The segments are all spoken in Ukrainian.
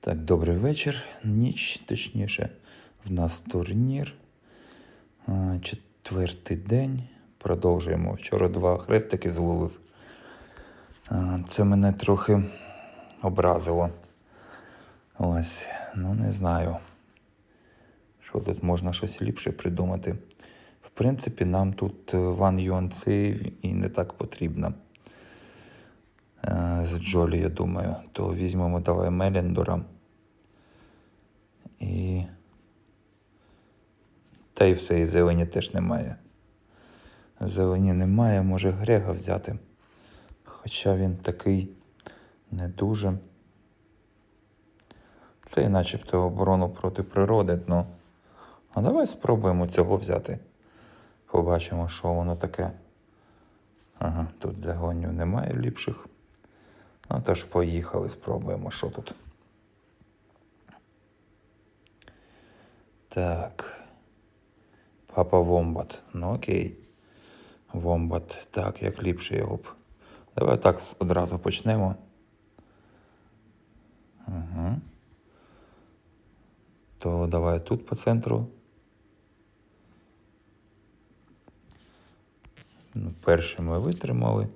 Так, добрий вечір. Ніч, точніше, в нас турнір. Четвертий день. Продовжуємо. Вчора два хрестики зловив. Це мене трохи образило. Ось, ну не знаю. Що тут можна щось ліпше придумати. В принципі, нам тут е, Ван Юанци і не так потрібно. Е, З Джолі, я думаю. То візьмемо давай Меліндора. І. Та й все, і зелені теж немає. Зелені немає, може Грега взяти. Хоча він такий не дуже. Це і начебто оборону проти природи, ну. А давай спробуємо цього взяти. Побачимо, що воно таке. Ага, тут загонів немає ліпших. Ну, тож поїхали, спробуємо, що тут. Так. Папа Вомбат. Ну окей. Вомбат. Так, як ліпше його б. Давай так одразу почнемо. Угу. То давай тут по центру. Ну, перший ми витримали.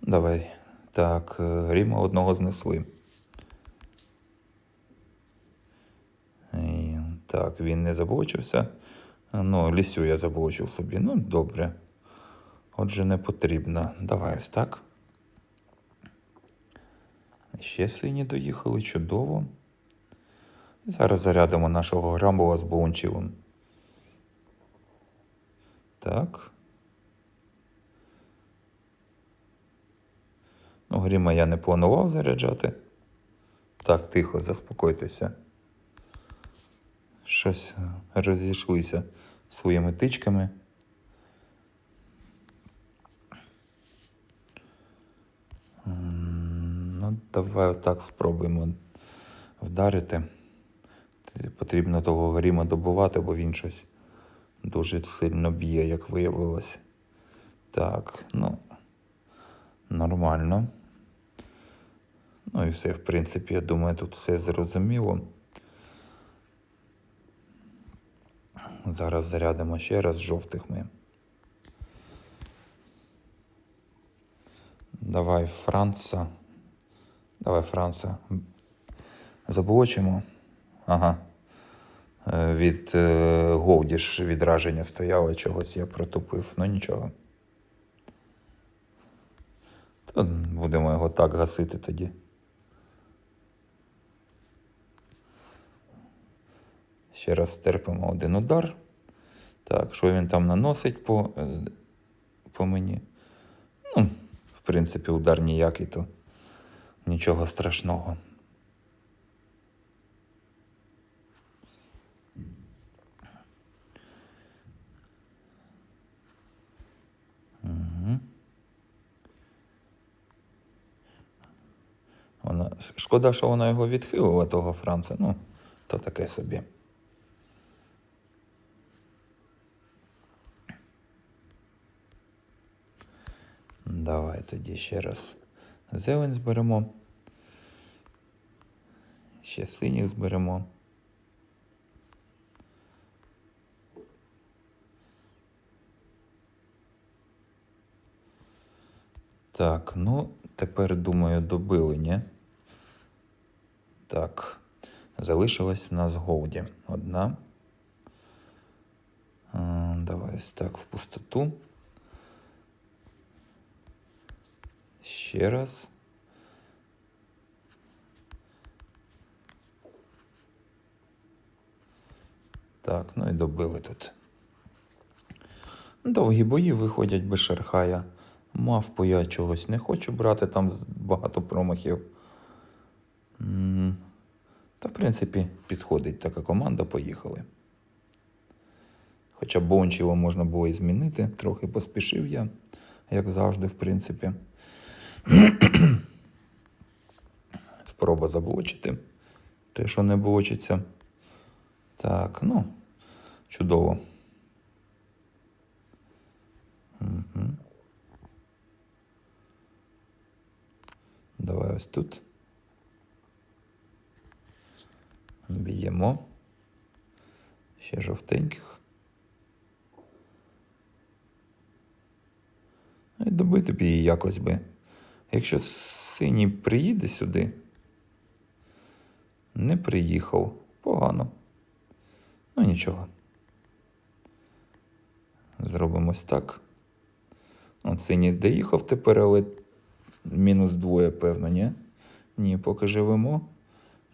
Давай. Так, е, Ріма одного знесли. І, так, він не заблочився. Ну, лісю я заблочив собі. Ну, добре. Отже, не потрібно. Давай ось так. Ще сині доїхали, чудово. Зараз зарядимо нашого грамбова з Боунчевим. Так. Ну, гріма я не планував заряджати. Так, тихо, заспокойтеся. Щось е, розійшлися своїми тичками. Ну, давай отак спробуємо вдарити. Потрібно того гріма добувати, бо він щось дуже сильно б'є, як виявилось. Так, ну, нормально. Ну і все, в принципі, я думаю, тут все зрозуміло. Зараз зарядимо ще раз жовтих ми. Давай Франца. Давай Франца. Заблочимо. Ага. Е, Від е, Голдіш відраження стояло чогось, я протупив. Ну нічого. То будемо його так гасити тоді. Ще раз терпимо один удар. Так, що він там наносить по, по мені? Ну, в принципі, удар ніякий, то нічого страшного. Вона... Шкода, що вона його відхилила, того Франца. Ну, то таке собі. Давай тоді ще раз зелень зберемо. Ще синіх зберемо. Так, ну, тепер, думаю, добили, ні? Так, залишилась у нас Голді. Одна. Давай ось так в пустоту. Ще раз. Так, ну і добили тут. Довгі бої виходять без шерхая. Мавпу я чогось не хочу брати, там багато промахів. Та, в принципі, підходить така команда, поїхали. Хоча Бончево можна було і змінити, трохи поспішив я, як завжди, в принципі. Спроба заблочити те, що не блочиться. Так, ну, чудово. Угу. Давай ось тут. Б'ємо. Ще жовтеньких. Ну, І добити б її якось би. Якщо синій приїде сюди, не приїхав. Погано. Ну нічого. Зробимо ось так. От синій доїхав тепер, але мінус двоє, певно, ні? Ні, поки живемо.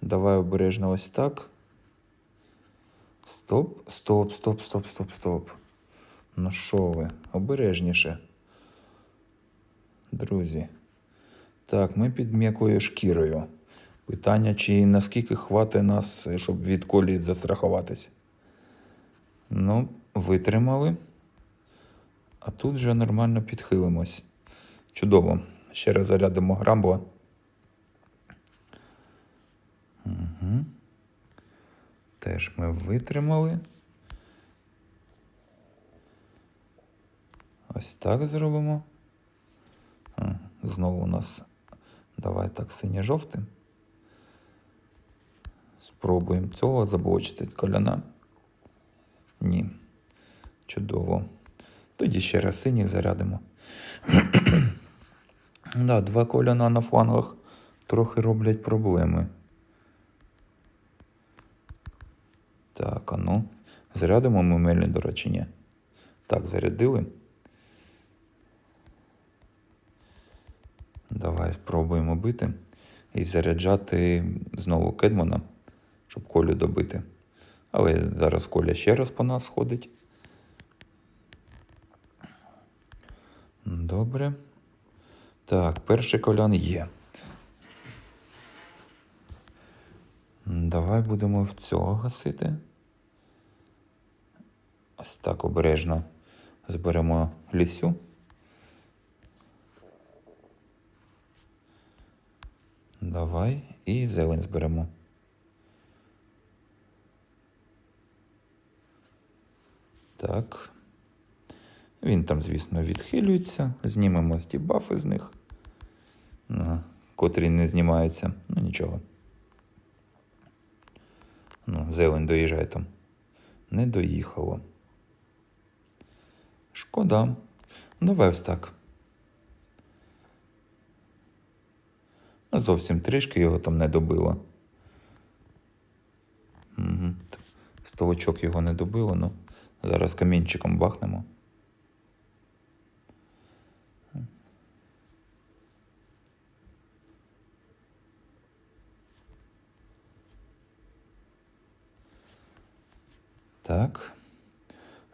Давай обережно ось так. Стоп, стоп, стоп, стоп, стоп, стоп. Ну що ви? Обережніше. Друзі. Так, ми під м'якою шкірою. Питання, чи наскільки хватить нас, щоб від колі застрахуватись. Ну, витримали. А тут вже нормально підхилимось. Чудово. Ще раз зарядимо грамбо. Угу. Теж ми витримали. Ось так зробимо. Знову у нас давай так синє-жовтим. Спробуємо цього заблочити коляна. Ні. Чудово. Тоді ще раз синіх зарядимо. да, два коляна на флангах трохи роблять проблеми. Так, а ну. Зарядимо ми Меліндора чи ні? Так, зарядили. Давай спробуємо бити і заряджати знову Кедмана, щоб колю добити. Але зараз коля ще раз по нас ходить. Добре. Так, перший колян є. Давай будемо в цього гасити. Ось так обережно зберемо лісю. Давай і зелень зберемо. Так. Він там, звісно, відхилюється. Знімемо ті бафи з них, на котрі не знімаються. Ну нічого. Ну, зелень доїжджає там. Не доїхало. Шкода. Давай ось так. Ну, Зовсім трішки його там не добило. Угу. Столочок його не добило, ну зараз камінчиком бахнемо. Так.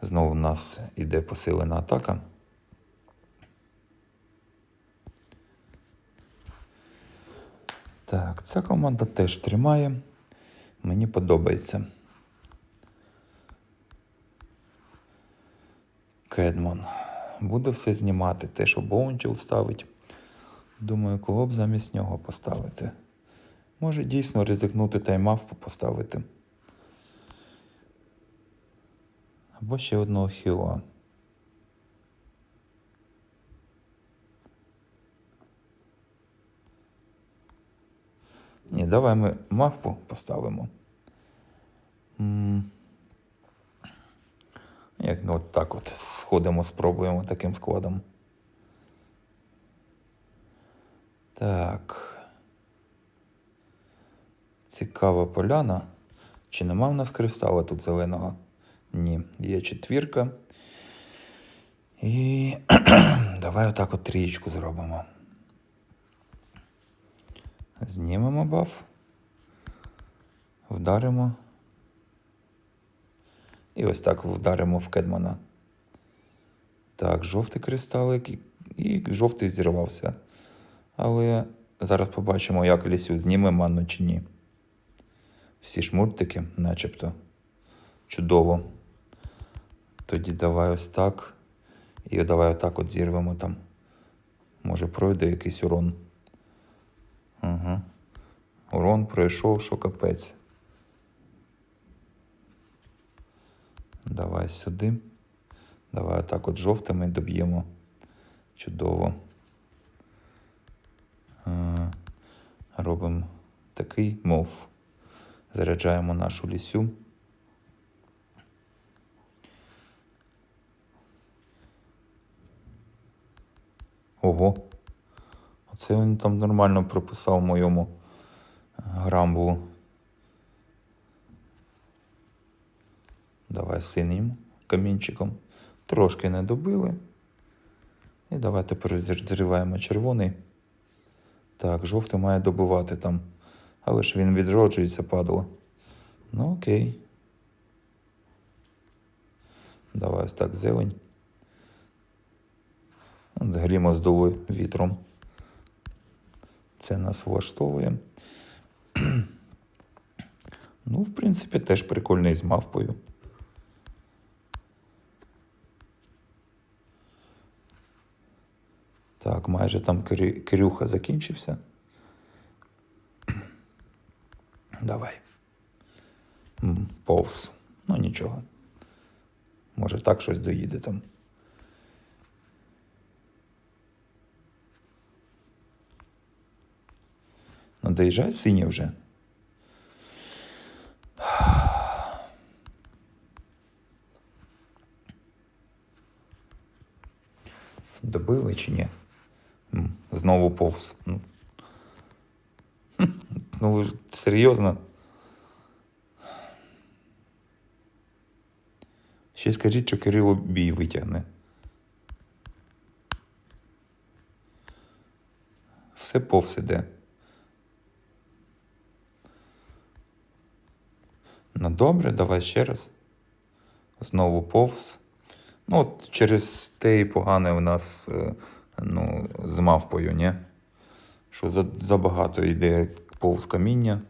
Знову в нас іде посилена атака. Так, ця команда теж тримає. Мені подобається. Кедман. Буде все знімати. Те, що Боунчел ставить. Думаю, кого б замість нього поставити. Може дійсно ризикнути таймавпу поставити. Або ще одного хіла. Ні, давай ми мавпу поставимо. Як ну, от так от сходимо, спробуємо таким складом. Так. Цікава поляна. Чи нема в нас кристала тут зеленого? Ні, є четвірка. І давай отак от трієчку зробимо. Знімемо баф. Вдаримо. І ось так вдаримо в Кедмана. Так, жовтий кристалик і, жовтий зірвався. Але зараз побачимо, як лісю зніме ману чи ні. Всі шмуртики, начебто. Чудово. Тоді давай ось так. І давай отак от зірвемо там. Може пройде якийсь урон. Ага. Урон пройшов, що капець. Давай сюди. Давай отак от жовтими доб'ємо. Чудово. Е, Робимо такий мов. Заряджаємо нашу лісю. Ого. Оце він там нормально прописав моєму е, грамбулу. Давай синім камінчиком. Трошки не добили. І давай тепер зриваємо червоний. Так, жовтий має добивати там. Але ж він відроджується, падало. Ну окей. Давай ось так зелень. Грімо здули вітром. Це нас влаштовує. ну, в принципі, теж прикольний з мавпою. Так, майже там Кирю- Кирюха закінчився. Давай. Повз. Ну нічого. Може так щось доїде там. Ну, доїжджай синій вже. Добили чи ні? Знову повз. Ну, ну ви серйозно? Ще скажіть, що Кирило бій витягне. Все повз іде. Ну добре, давай ще раз. Знову повз. Ну, от через те і погане у нас е, ну, з мавпою, ні? Що забагато йде повз каміння.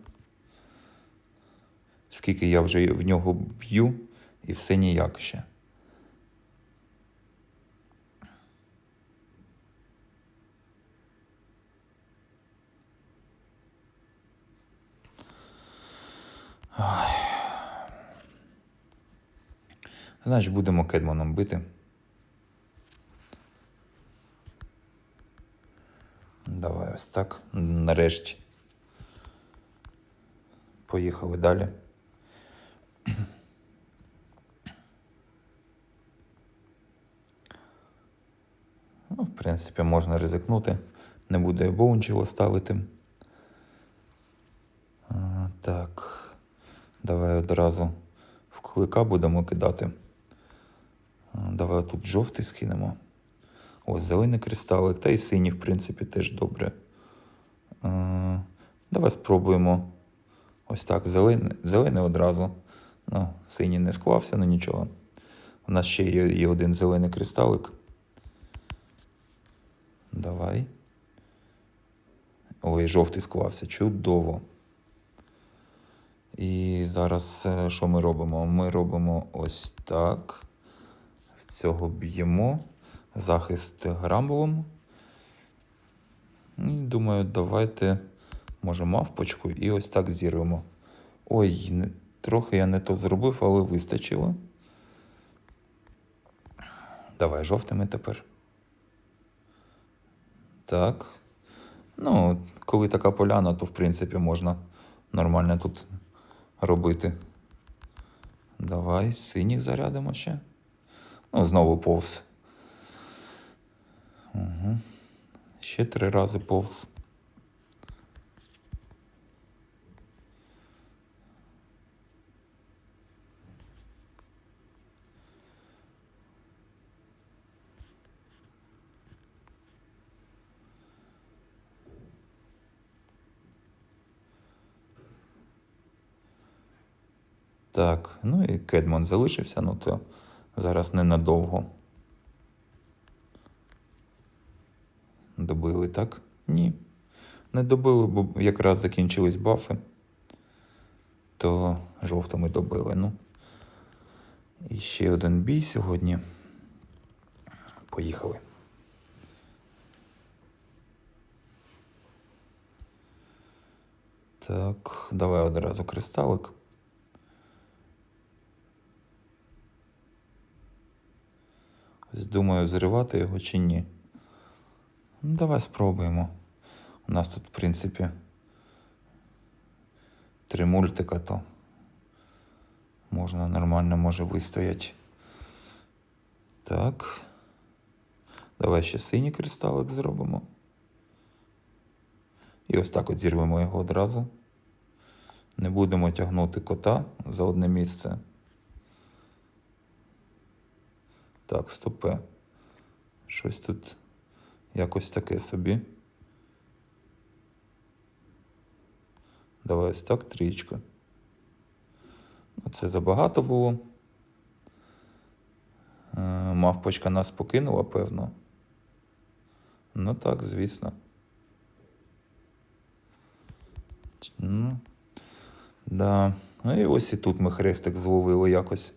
Скільки я вже в нього б'ю, і все ніяк ще. Значить, будемо кедманом бити. Давай ось так. Нарешті. Поїхали далі. Ну, в принципі, можна ризикнути. Не буде боунчево ставити. А, так. Давай одразу в клика будемо кидати. Давай тут жовтий скинемо. Ось зелений кристалик, та й синій, в принципі, теж добре. А, Давай спробуємо ось так. Зелений, зелений одразу. Ну, синій не склався, ну нічого. У нас ще є, є один зелений кристалик. Давай. Ой, жовтий склався. Чудово. І зараз е, що ми робимо? Ми робимо ось так. Цього б'ємо. Захист грамбулом. І думаю, давайте, може, мавпочку і ось так зірвемо. Ой, трохи я не то зробив, але вистачило. Давай жовтими тепер. Так. Ну, коли така поляна, то в принципі можна нормально тут робити. Давай, синіх зарядимо ще. Знову повз. Угу. Ще три рази повз. Так, ну і Кедмон залишився, ну то зараз ненадовго. Добили, так? Ні. Не добили, бо якраз закінчились бафи. То жовтими добили. Ну. І ще один бій сьогодні. Поїхали. Так, давай одразу кристалик. Ось думаю, зривати його чи ні. Ну, давай спробуємо. У нас тут, в принципі, три мультика, то можна нормально може вистояти. Так. Давай ще синій кристалик зробимо. І ось так от зірвемо його одразу. Не будемо тягнути кота за одне місце. Так, стопе. Щось тут якось таке собі. Давай ось так, трічка. Ну, Це забагато було. Е, Мавпочка нас покинула, певно. Ну так, звісно. Ну, да. Ну і ось і тут ми хрестик зловили якось.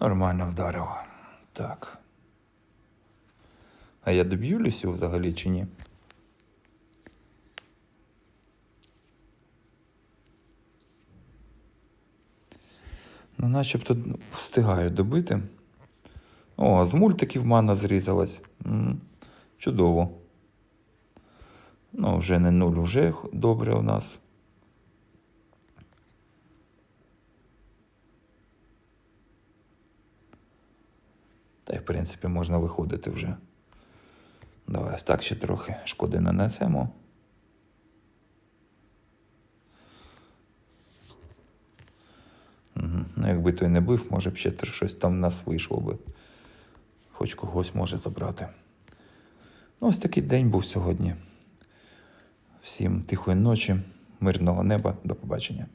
Нормально вдарило. Так. А я доб'ю лісю взагалі чи ні? Ну, начебто встигаю добити. О, з мультиків мана зрізалась. М, Чудово. Ну, вже не нуль, вже добре у нас. Та й, в принципі, можна виходити вже. Давай так ще трохи шкоди нанесемо. Ну, якби той не бив, може б ще щось там в нас вийшло би. Хоч когось може забрати. Ну, ось такий день був сьогодні. Всім тихої ночі, мирного неба, до побачення.